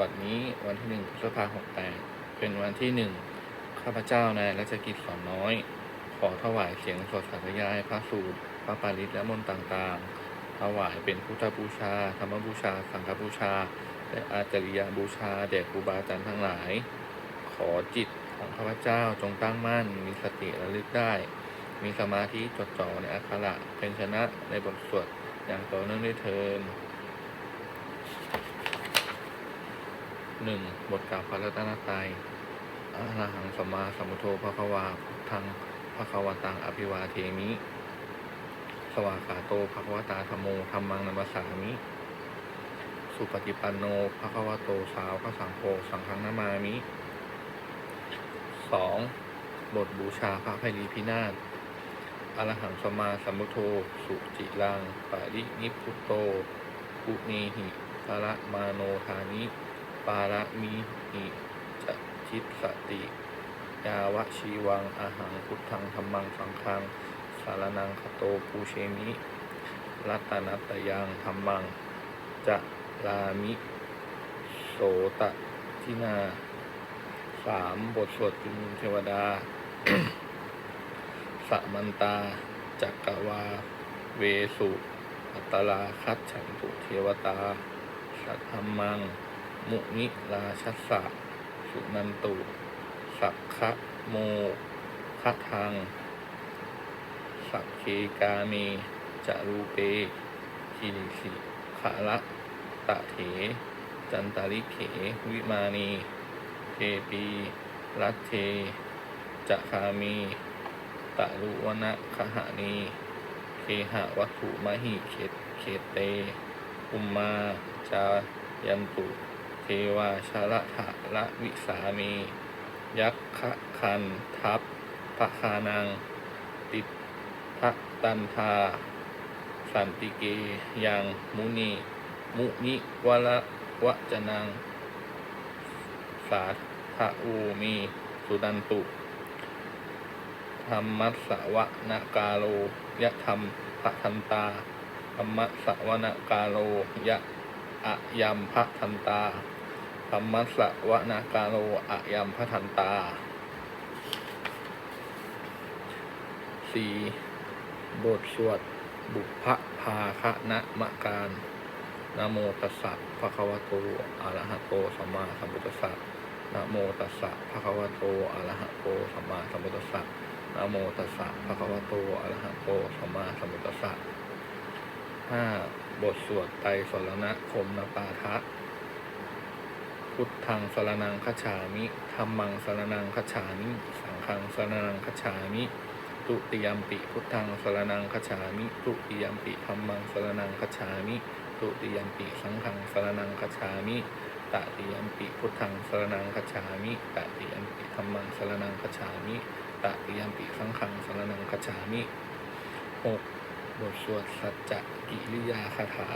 บัดนี้วันที่หนึ่งพฤษภาหกแปดเป็นวันที่หนึ่งข้าพเจ้านายรัชกิจสอนน้อย ขอถวายเสียงสดสาธยายพระสูตรพระปาริตและมนต์ต่างๆ ถวายเป็นพุทธบูชา ธรรมบูชา สังฆบูชา และอาจริยบูชาแด่ครูบาอาจารย์ทั้งหลาย ขอจิตของข้าพเจ้าจงตั้งมั่น มีสติระลึกได้ มีสมาธิจดจ่อในอักขระเป็นชนะในบทสวดอย่างต่อเนื่องด้วยเทิน หนึ่งบทกล่าวพระรัตนตรัยอะระหังสัมมาสัมพุทโธพระควาพุทธังพระควตังอภิวาเทมิ สวากาโตภควตาธรมโมธรรมังนัมสสามิ สุปฏิปันโนภควโตสาวกสังโฆสังฆังนามามิสองบทบูชาพระไพรีพินาศอรหังสมมาสัมพุทโธ สุจิลังปารินิพุตโตปุเนหิปาระมาโนทานิ ปาระมีหิจะชิตสติ ยาวชีวังอาหังพุทธังธรรมังสังฆังสารนังคโตปูเชมิรัตนัตยังธรรมังจะลามิ โสตะทินาสามบทสวดจุลเทวดาสมันตา จักกวา เวสุ อัตตลาคัตฉันตุเทวตา สัทธรรมัง มุนิราชสะสุนันตุ สักขะโมคะทัง สักเคกาเมจารูเปคิริสิขาละตะเถ จันตาริเข วิมานีเทปีรัตเทจะคามีตะรุวนะคหานีเคหะวัตถุมหิเขตเขตเต อุมมา จายันตุ เทวาชาละละวิสามี ยักขคันทัพพระคานัง ติดพระตันทา สันติเกยังมุนี มุนิวละวะจนัง สาธะอูมี สุดันตุธรรมัสสวะนกาโลยะธรรมพระทันตาธรรมะสวนกาโลยะอะยัมพระทันตา รรมะสวนาการโลอะยัมพระทันตาสี่บทสวด บุพพภาคะนะมะการนะโมตัสสะภะคะวะโตอะระหะโตสัมมาสัมพุทธัสสะนะโมตัสสะภะคะวะโตอะระหะโตสัมมาสัมพุทธัสสะนะโมตัสสะภะคะวะโตอะระหะโตสัมมาสัมพุทธัสสะห้าบทสวดไตรสรณคมนปาทะ พุทธังสรนังคฉามิธรรมังสรนังคฉามิสังฆังสรนังคฉามิตุติยมปิพุทธังสรนังคฉามิตุติยมปิธรรมังสรนังคฉามิตุติยมปิสังฆังสรนังคฉามิตติยมปิพุทธังสรนังคฉามิตติยมปิธรรมังสรนังคฉามิตติยมปิสังฆังสรนังคฉามิหกบทสวดสัจจกิริยาคาถา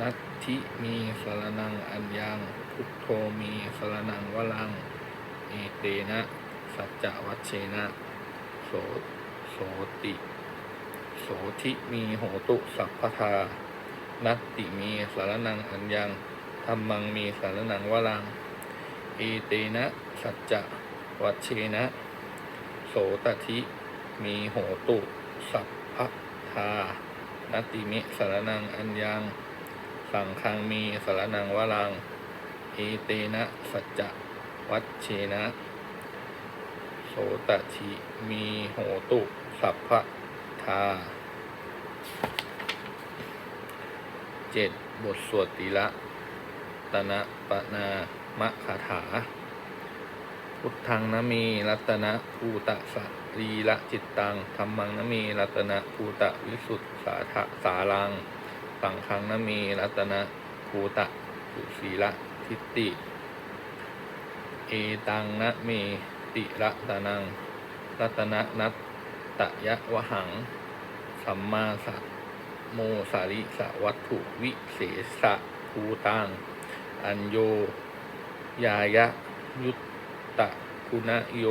นัตถิมีสารนังอัญญัง พุทโธมีสารนังวลัง เอเตนะ สัจจวัชเชนะ โสโสติ โสทิมีโหตุสัพพทา นัตติมีสารนังอัญญังธรรมังมีสารนังวลัง เอเตนะ สัจจวัชเชนะ โสตทิมีโหตุ สัพพทา นัตติมิสารนังอัญญัง สังฆังมีสารนังวลังเอเตนะสัจจวัชเชนะ โสตทิมีโหตุสัพพะทาเจ็ดบทสวดติละตนะปนามะคาถา พุทธังนมีรัตนะภูตะสรีละจิตตังธรรมังนมีรัตนะภูตะวิสุทธสาทะสารัง สังฆังนมีรัตนะภูตะสุสีละทิฏฐิเอตังนะเมติระตนัง รัตนะนัตตะยะวหัง สัมมาสัโมสาริสวัตถุวิเศษะภูตัง อัญโย ยายะ ยุตตะคุณโย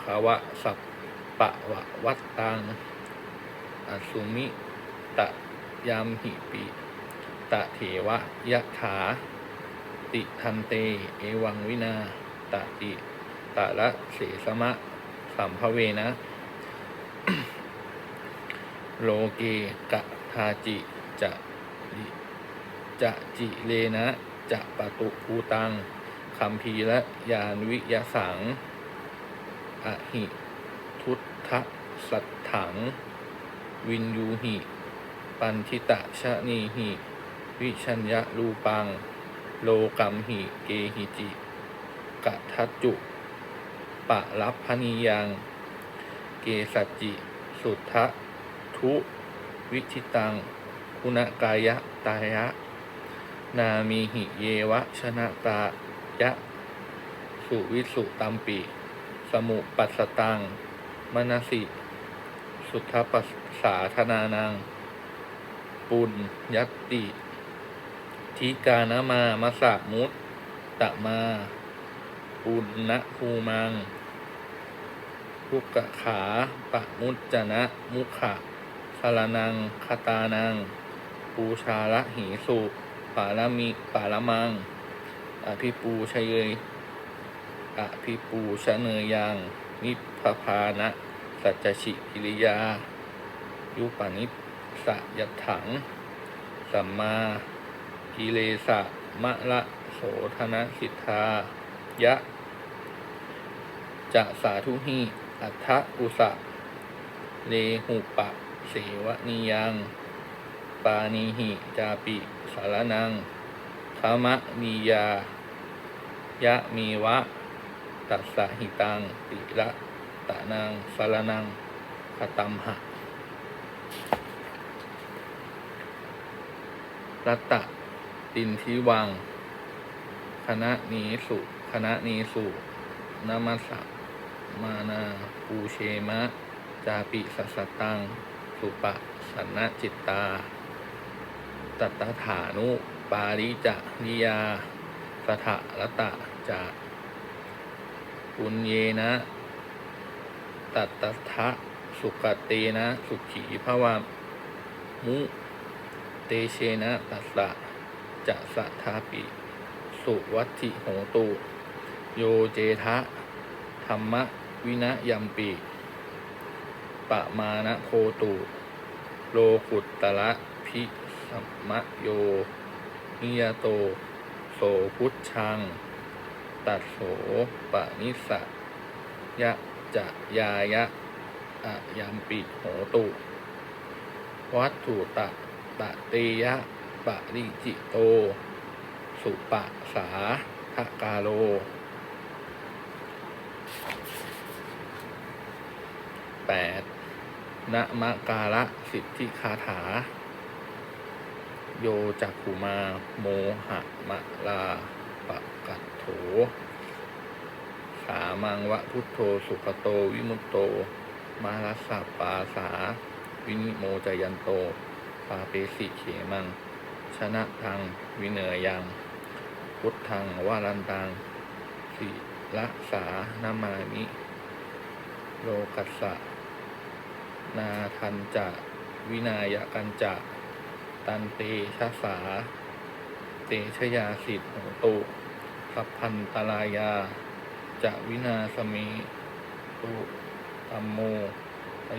ภาวะสัพปะวะวัตตังอสุมิตะ ยามหิปิตะเถวะยะถา ติทันเต เอวังวินาตติตะละเสสมะสัมภเวนะ โลเกกะทาจิจะจะจิเลนะจะปะตุภูตังคัมภีระยานวิยสัง อหิ ทุตทะสัตถัง วินยูหิ ปันทิตะชะนีหิ วิชัญญะรูปัง โลกัมหิ เกหิจิกะทัจจุ ปะรับพนิยัง เกสัจจิ สุทธะทุ วิชิตัง คุณกายะตายะ นามีหิเยวะชนะตายะ สุวิสุตัมปิสมุปัสสตัง มนสิ สุทธปัสสาธนานัง ปุญยัตติ ทิกานามามาสะมุตตะมาปุณณภูมังทุกกะขาปะมุจจนะ มุขะสารนังคตานัง ปูชาละหีสุปาลมิปาลมัง อภิปูชยเยยอภิปูชเนยยังนิพพานะ สัจฉิกิริยา ยุปานิ สะยัตถัง สัมมากิเลสะมะละโสธนสิทธายะ จะสาธุหิอัฏฐกุสะ เลหุปะ เสวนิยัง ปานิหิจาปิสารนังธรรมมียา ยะมีวะ ตัสสะหิตัง ติระตะนังสารนังคตัมหะ รัตตะตินทิวัง คณะนี้สุคณะนี้สุนามัสสะมานาปูเชมะ จาปิสัสตัง สุปะสันนจิตตา ตัตถานุ ปาริจะนิยา สถะรตะจะปุญเยนะ ตัตตทะสุกเตนะ สุขีภวามุ ตเชนะตัสสะจะสะทาปิ สุวัติโหตุ โยเจทะธรรมวินะยัมปิปะมานะโคตุ โลกุตตระพิสัมมะโย นิยโต โสพุทชัง ตัดโสปะนิสะยะจะยายะอะยัมปิโหตุ วัตถุตะ ตะเตยะปะริจิโต สุปะสาทะกาโล แปดนะมะกาละสิทธิคาถา โยจักขุมาโมหะมะลาปะกัตโถ สามังวะพุทโธสุขโตวิมุตโต มาลัสสะปาสา วินิโมจยันโต ปาเปสิเขมัง ชนะทังวิเนยยังพุทธังวารันตังสิละสานามามิโลกัสสะ นาทันจะ วินายกันจะ ตันเตชะสา เตชยาสิทธิโตุสัพพันตรายา จะวินาสมิตุตัมโม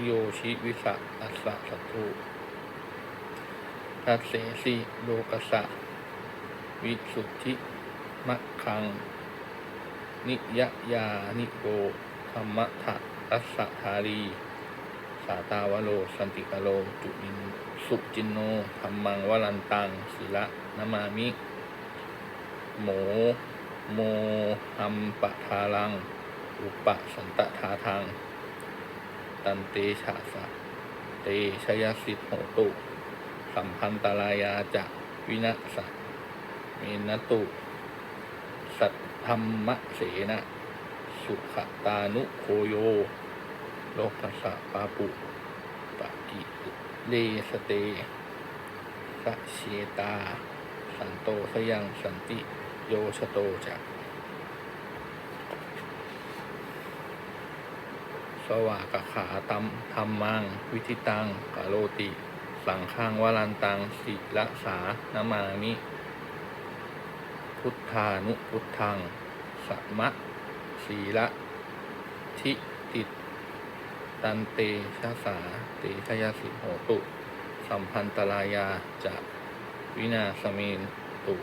โยชิวิสะอัสสะสัตถุ ทัสเสสิโลกสสะวิสุทธิมัคคัง นิยยานิโกธรรมะทะรัสสะธารี สาตาวโล สันติกโล จุนินสุจินโนธรรมังวรันตังศิละนามามิ โมโมหัมปะทารัง อุปะสันตทาทาง ตันเตชะสะ เตชยสิทธโหตุ สัมพันตรายาจะวินัสสะเมนตุ สัทธรรมเสนะ สุขตานุโคโย โลกัสสะปาปุปะกิเลสเตสะเชตา สันโตสยังสันติโยชโตจะสวากขาตัมธรรมัง วิธิตังกะโลติ สังฆังวรันตังสิละสานามานิ พุทธานุพุทธังสมะศีละทิติตันเตชะสาเตชยสิโหตุ สัมพันตรายาจะวินาสเมนตุ